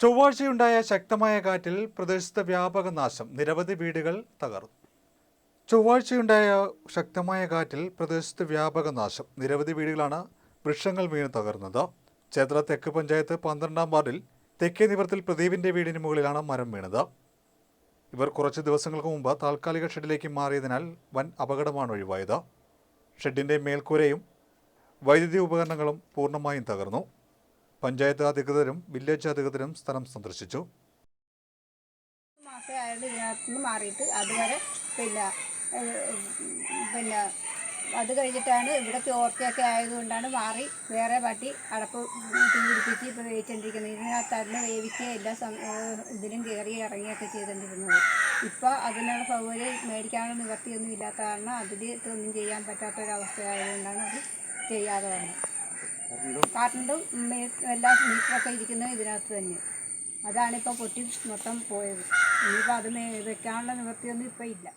ചൊവ്വാഴ്ചയുണ്ടായ ശക്തമായ കാറ്റിൽ പ്രദേശത്ത് വ്യാപക നാശം. നിരവധി വീടുകൾ തകർന്നു. ചൊവ്വാഴ്ചയുണ്ടായ ശക്തമായ കാറ്റിൽ പ്രദേശത്ത് വ്യാപക നാശം. നിരവധി വീടുകളാണ് വൃക്ഷങ്ങൾ വീണ് തകർന്നത്. ചേത്ര തെക്ക് പഞ്ചായത്ത് പന്ത്രണ്ടാം വാർഡിൽ തെക്കേ നിവർത്തിൽ പ്രദീപിന്റെ വീടിന് മുകളിലാണ് മരം വീണത്. ഇവർ കുറച്ച് ദിവസങ്ങൾക്ക് മുമ്പ് താൽക്കാലിക ഷെഡിലേക്ക് മാറിയതിനാൽ വൻ അപകടമാണ് ഒഴിവായത്. ഷെഡിന്റെ മേൽക്കൂരയും വൈദ്യുതി ഉപകരണങ്ങളും പൂർണമായും തകർന്നു. പഞ്ചായത്ത് അധികൃതരും വില്ലേജ് അധികൃതരും സ്ഥലം സന്ദർശിച്ചു. മാസം മാറിയിട്ട് അതുവരെ പിന്നെ പിന്നെ അത് കഴിഞ്ഞിട്ടാണ് ഇവിടെ ചോർച്ചയൊക്കെ ആയതുകൊണ്ടാണ് മാറി വേറെ പട്ടി അടപ്പ് പിടിപ്പിച്ച് ഇപ്പോൾ വേവിച്ചുകൊണ്ടിരിക്കുന്നത് ഇതിനകത്തായിരുന്നു വേവിക്കുക എല്ലാ ഇതിലും കയറി ഇറങ്ങിയൊക്കെ ചെയ്തുകൊണ്ടിരുന്നത് ഇപ്പോൾ അതിനുള്ള സൗകര്യം മേടിക്കാനുള്ള നിവർത്തിയൊന്നും ഇല്ലാത്ത കാരണം അതിൽ ഇതൊന്നും ചെയ്യാൻ പറ്റാത്തൊരവസ്ഥയായതുകൊണ്ടാണ് അത് ചെയ്യാതെ വന്നത്. കറണ്ടും എല്ലാ മീറ്ററൊക്കെ ഇരിക്കുന്നത് ഇതിനകത്ത് തന്നെ. അതാണിപ്പോൾ പൊട്ടി മൊത്തം പോയത്. ഇനിയിപ്പോൾ അത് വെക്കാനുള്ള നിവൃത്തിയൊന്നും ഇപ്പോൾ ഇല്ല.